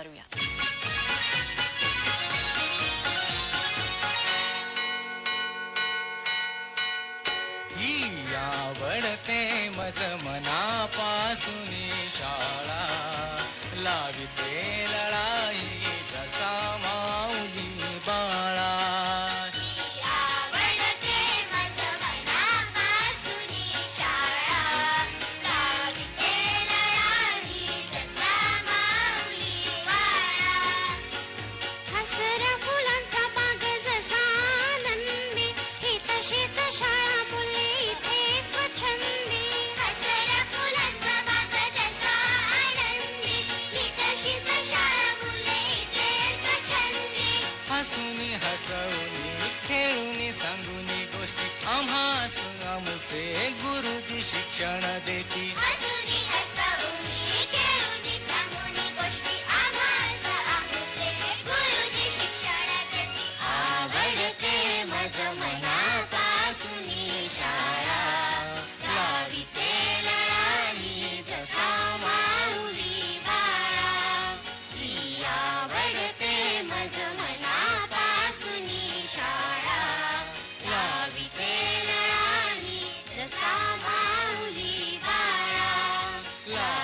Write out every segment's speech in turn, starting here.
करूया. आवडते मज मनापासून शाळा लागते लळा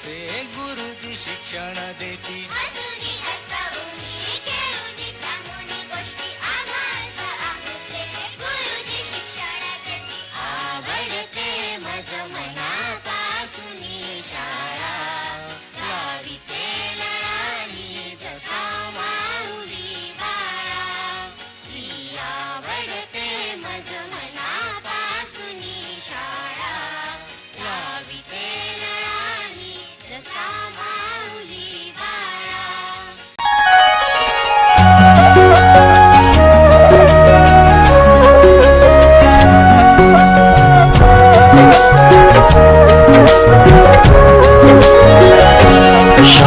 से गुरुजी शिक्षण देती